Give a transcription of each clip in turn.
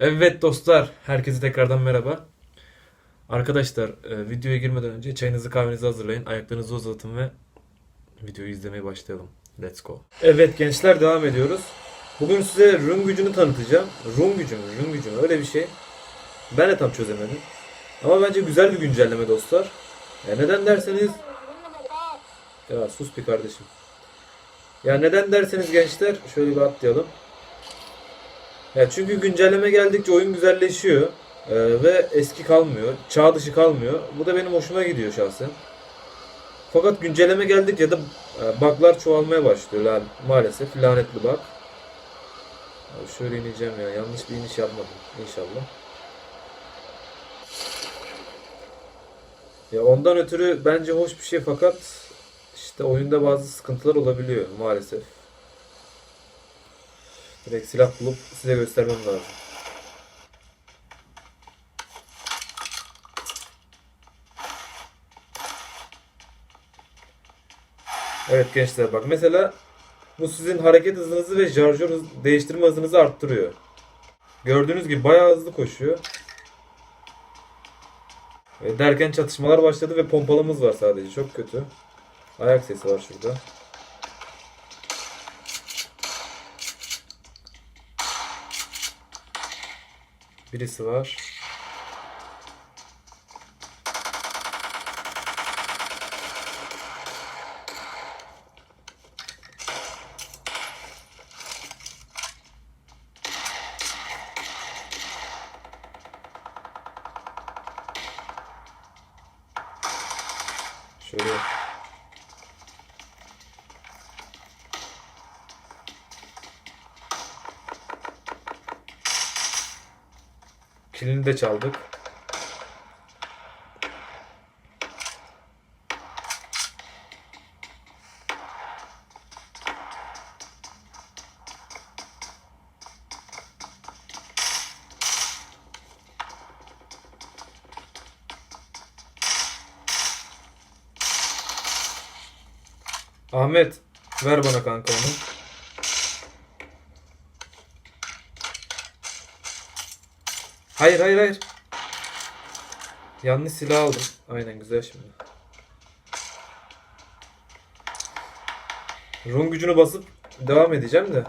Evet dostlar, herkese tekrardan merhaba. Arkadaşlar, e, videoya girmeden önce çayınızı kahvenizi hazırlayın, ayaklarınızı uzatın ve videoyu izlemeye başlayalım. Let's go. Evet gençler devam ediyoruz. Bugün size Rum gücünü tanıtacağım. Rum gücü mü? Rum gücü mü? Öyle bir şey. Ben de tam çözemedim. Ama bence güzel bir güncelleme dostlar. Ya neden derseniz... Ya sus bir kardeşim. Ya neden derseniz gençler, şöyle bir atlayalım. Ya çünkü güncelleme geldikçe oyun güzelleşiyor Ee, ve eski kalmıyor, çağ dışı kalmıyor. Bu da benim hoşuma gidiyor şahsen. Fakat güncelleme geldikçe de e, bug'lar çoğalmaya başlıyor lan maalesef lanetli bug. Abi şöyle ineceğim ya yanlış bir iniş yapmadım inşallah. Ya ondan ötürü bence hoş bir şey fakat işte oyunda bazı sıkıntılar olabiliyor maalesef. Direkt silah bulup size göstermem lazım. Evet gençler bak mesela bu sizin hareket hızınızı ve şarjör hız, değiştirme hızınızı arttırıyor. Gördüğünüz gibi bayağı hızlı koşuyor. Ve derken çatışmalar başladı ve pompalımız var sadece çok kötü. Ayak sesi var şurada. Birisi var. Kilini de çaldık. Ahmet ver bana kanka onu. Hayır hayır hayır. Yanlış silah aldım. Aynen güzel şimdi. Run gücünü basıp devam edeceğim de.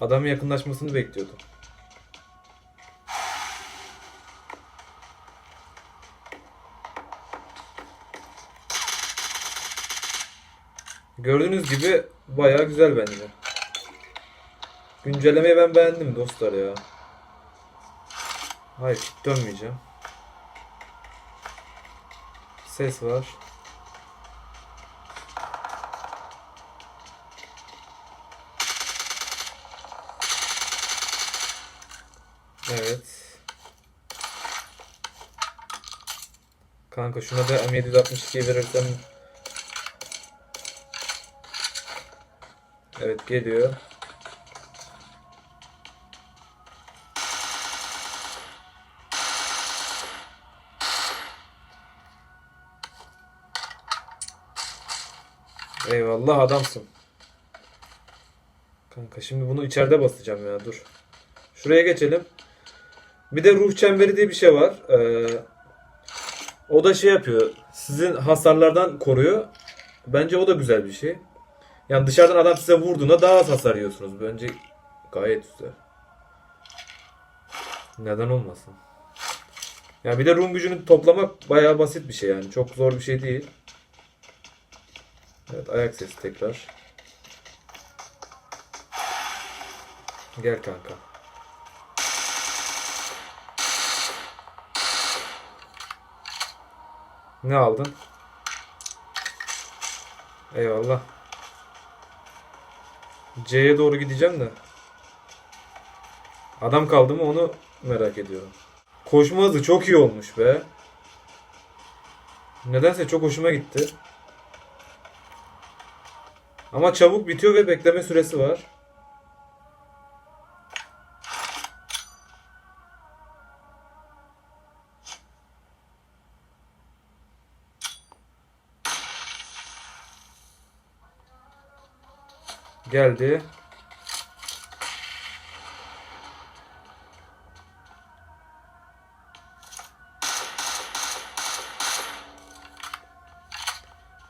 Adamın yakınlaşmasını bekliyordum. Gördüğünüz gibi bayağı güzel bence. Güncellemeyi ben beğendim dostlar ya. Hayır dönmeyeceğim. Ses var. Evet. Kanka şuna da M762 verirsem Evet geliyor. Eyvallah adamsın. Kanka şimdi bunu içeride basacağım ya dur. Şuraya geçelim. Bir de ruh çemberi diye bir şey var. Ee, o da şey yapıyor. Sizin hasarlardan koruyor. Bence o da güzel bir şey. Yani dışarıdan adam size vurduğunda daha az hasar yiyorsunuz. Bence gayet güzel. Neden olmasın? Ya bir de Rum gücünü toplamak bayağı basit bir şey yani. Çok zor bir şey değil. Evet ayak sesi tekrar. Gel kanka. Ne aldın? Eyvallah. C'ye doğru gideceğim de. Adam kaldı mı onu merak ediyorum. Koşma hızı çok iyi olmuş be. Nedense çok hoşuma gitti. Ama çabuk bitiyor ve bekleme süresi var. Geldi.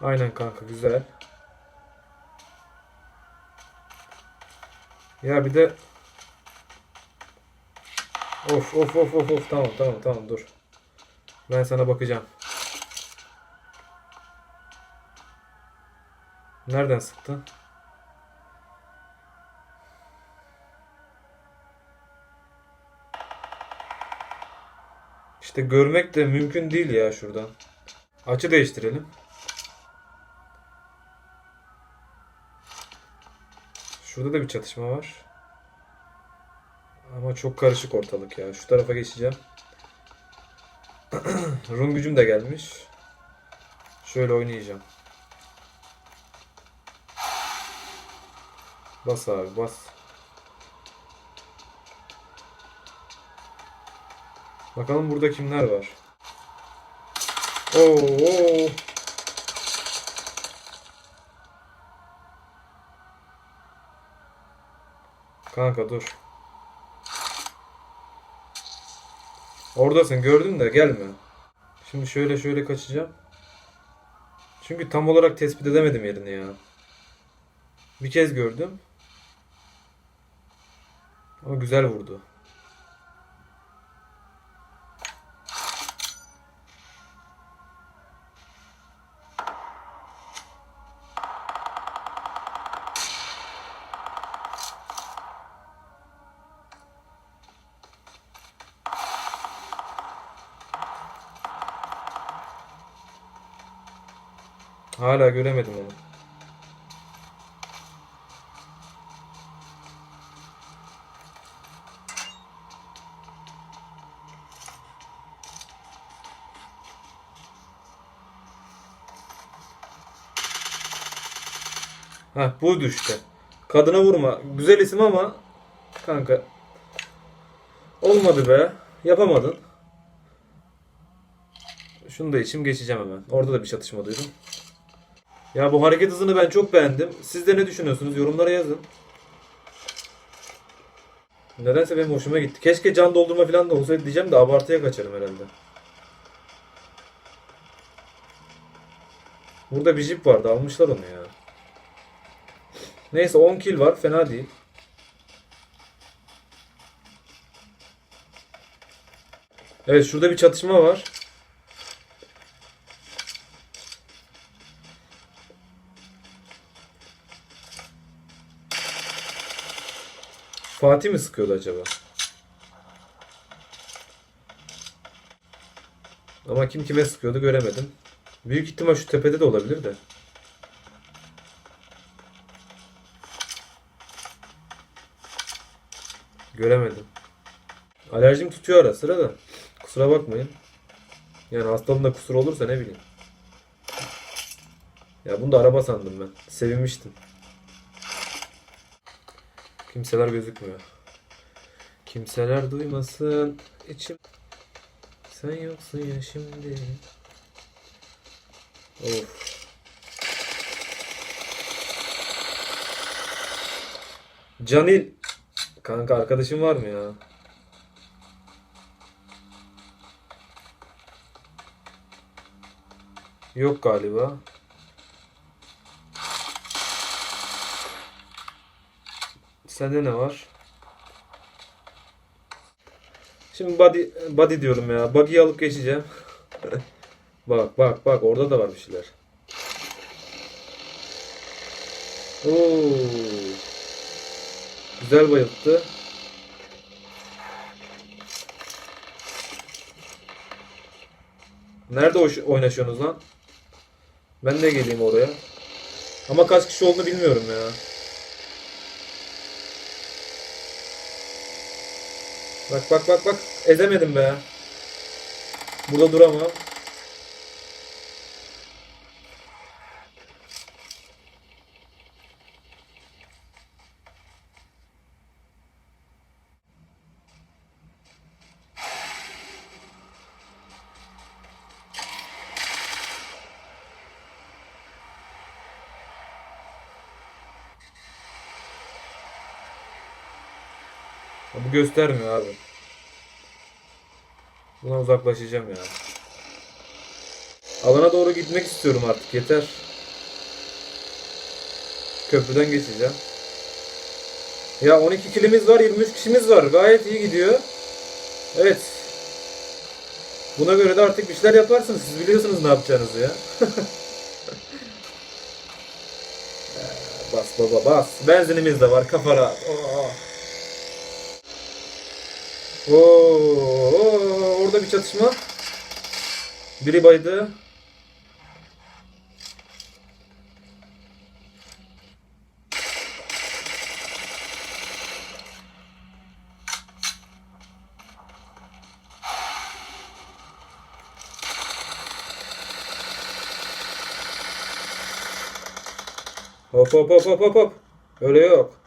Aynen kanka güzel. Ya bir de Of of of of of tamam tamam tamam dur. Ben sana bakacağım. Nereden sıktın? İşte görmek de mümkün değil ya şuradan. Açı değiştirelim. Şurada da bir çatışma var. Ama çok karışık ortalık ya. Şu tarafa geçeceğim. Rum gücüm de gelmiş. Şöyle oynayacağım. Bas abi bas. Bakalım burada kimler var. Oo. Kanka dur. Oradasın gördün de gelme. Şimdi şöyle şöyle kaçacağım. Çünkü tam olarak tespit edemedim yerini ya. Bir kez gördüm. Ama güzel vurdu. Hala göremedim onu. Ha buydu işte. Kadına vurma. Güzel isim ama kanka olmadı be. Yapamadın. Şunu da içim geçeceğim hemen. Orada da bir çatışma duydum. Ya bu hareket hızını ben çok beğendim. Siz de ne düşünüyorsunuz? Yorumlara yazın. Nedense benim hoşuma gitti. Keşke can doldurma falan da olsaydı diyeceğim de abartıya kaçarım herhalde. Burada bir jip vardı. Almışlar onu ya. Neyse 10 kill var. Fena değil. Evet şurada bir çatışma var. Fatih mi sıkıyordu acaba? Ama kim kime sıkıyordu göremedim. Büyük ihtimal şu tepede de olabilir de. Göremedim. Alerjim tutuyor ara sıra da. Kusura bakmayın. Yani hastalığında kusur olursa ne bileyim. Ya bunu da araba sandım ben. Sevinmiştim. Kimseler gözükmüyor. Kimseler duymasın içim. Sen yoksun ya şimdi. Of. Canil. Kanka arkadaşın var mı ya? Yok galiba. Sende ne var? Şimdi body, body diyorum ya. Buggy'yi alıp geçeceğim. bak bak bak orada da var bir şeyler. Oo. Güzel bayılttı. Nerede oynaşıyorsunuz lan? Ben de geleyim oraya. Ama kaç kişi olduğunu bilmiyorum ya. Bak bak bak bak. Ezemedim be. Burada duramam. Bu göstermiyor abi. Buna uzaklaşacağım ya. Alana doğru gitmek istiyorum artık yeter. Köprüden geçeceğim. Ya 12 kilimiz var, 23 kişimiz var. Gayet iyi gidiyor. Evet. Buna göre de artık bir şeyler yaparsınız. Siz biliyorsunuz ne yapacağınızı ya. Bas baba bas. Benzinimiz de var. Kafa rahat. Oo. Oo, orada bir çatışma. Biri baydı. Hop hop hop hop hop. Öyle yok.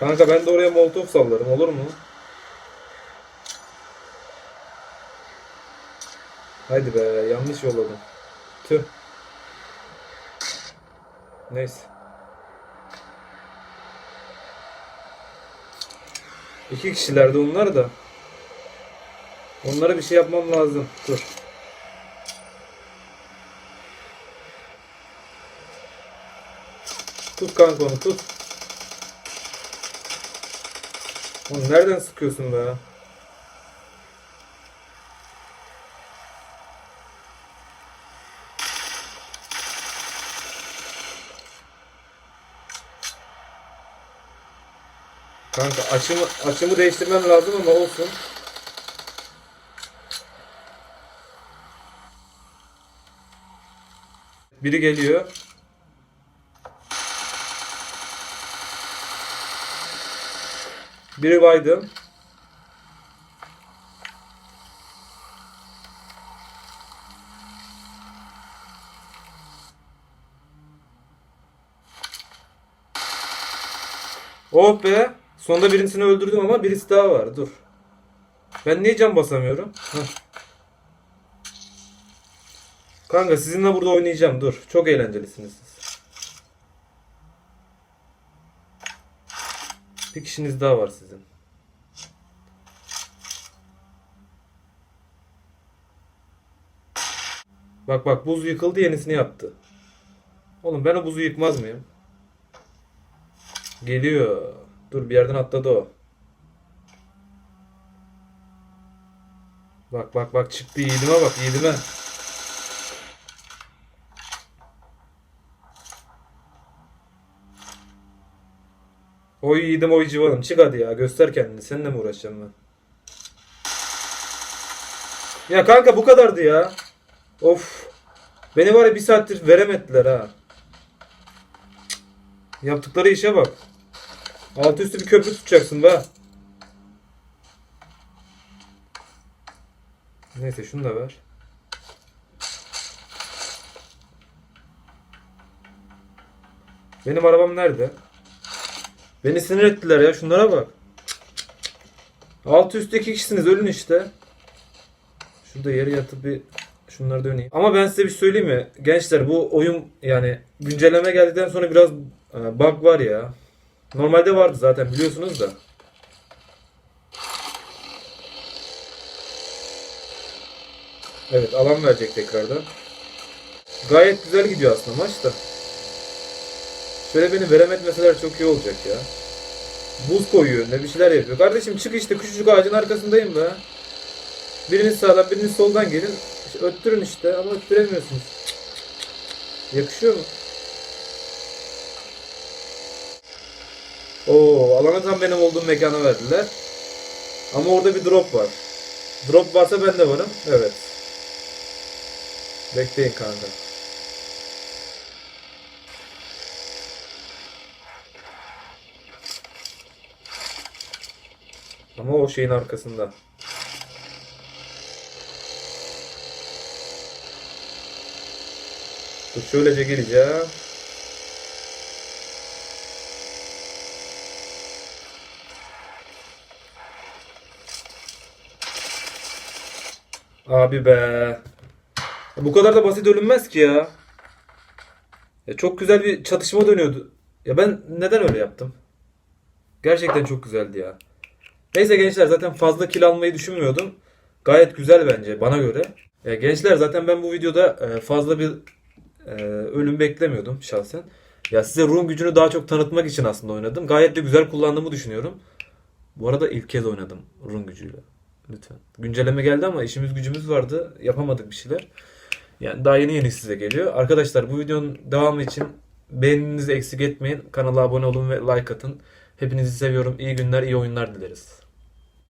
Kanka ben de oraya molotof sallarım olur mu? Haydi be yanlış yolladım. Tüh. Neyse. İki kişilerdi onlar da. Onlara bir şey yapmam lazım. Dur. Tut kanka onu tut. Oğlum nereden sıkıyorsun be? Kanka açımı açımı değiştirmem lazım ama olsun. Biri geliyor. Biri baydı. Oh be. Sonunda birisini öldürdüm ama birisi daha var. Dur. Ben niye can basamıyorum? Heh. Kanka sizinle burada oynayacağım. Dur. Çok eğlencelisiniz siz. Bir kişiniz daha var sizin. Bak bak buz yıkıldı yenisini yaptı. Oğlum ben o buzu yıkmaz mıyım? Geliyor. Dur bir yerden atladı o. Bak bak bak çıktı yiğidime bak yiğidime. Oy yiğidim oy civanım çık hadi ya göster kendini seninle mi uğraşacağım ben? Ya kanka bu kadardı ya. Of. Beni var ya bir saattir veremediler ha. Yaptıkları işe bak. Altı üstü bir köprü tutacaksın be. Neyse şunu da ver. Benim arabam nerede? Beni sinir ettiler ya şunlara bak. Altı üstü iki kişisiniz ölün işte. Şurada yere yatıp bir şunları döneyim. Ama ben size bir şey söyleyeyim mi? Gençler bu oyun yani güncelleme geldikten sonra biraz e, bug var ya. Normalde vardı zaten biliyorsunuz da. Evet alan verecek tekrardan. Gayet güzel gidiyor aslında maç da. Şöyle beni veremetmeseler çok iyi olacak ya. Buz koyuyor ne bir şeyler yapıyor. Kardeşim çık işte küçücük ağacın arkasındayım be. Biriniz sağdan biriniz soldan gelin. İşte öttürün işte ama öttüremiyorsunuz. Yakışıyor mu? Oo, alanı tam benim olduğum mekana verdiler. Ama orada bir drop var. Drop varsa ben de varım. Evet. Bekleyin kanka. Ama o şeyin arkasında. Dur şöylece geleceğim. Abi be. Bu kadar da basit ölünmez ki ya. Ya çok güzel bir çatışma dönüyordu. Ya ben neden öyle yaptım? Gerçekten çok güzeldi ya. Neyse gençler zaten fazla kill almayı düşünmüyordum. Gayet güzel bence bana göre. Ya gençler zaten ben bu videoda e, fazla bir Ee, ölüm beklemiyordum şahsen. Ya size ruhun gücünü daha çok tanıtmak için aslında oynadım. Gayet de güzel kullandığımı düşünüyorum. Bu arada ilk kez oynadım ruhun gücüyle. Lütfen. Güncelleme geldi ama işimiz gücümüz vardı. Yapamadık bir şeyler. Yani daha yeni yeni size geliyor. Arkadaşlar bu videonun devamı için beğeninizi eksik etmeyin. Kanala abone olun ve like atın. Hepinizi seviyorum. İyi günler, iyi oyunlar dileriz.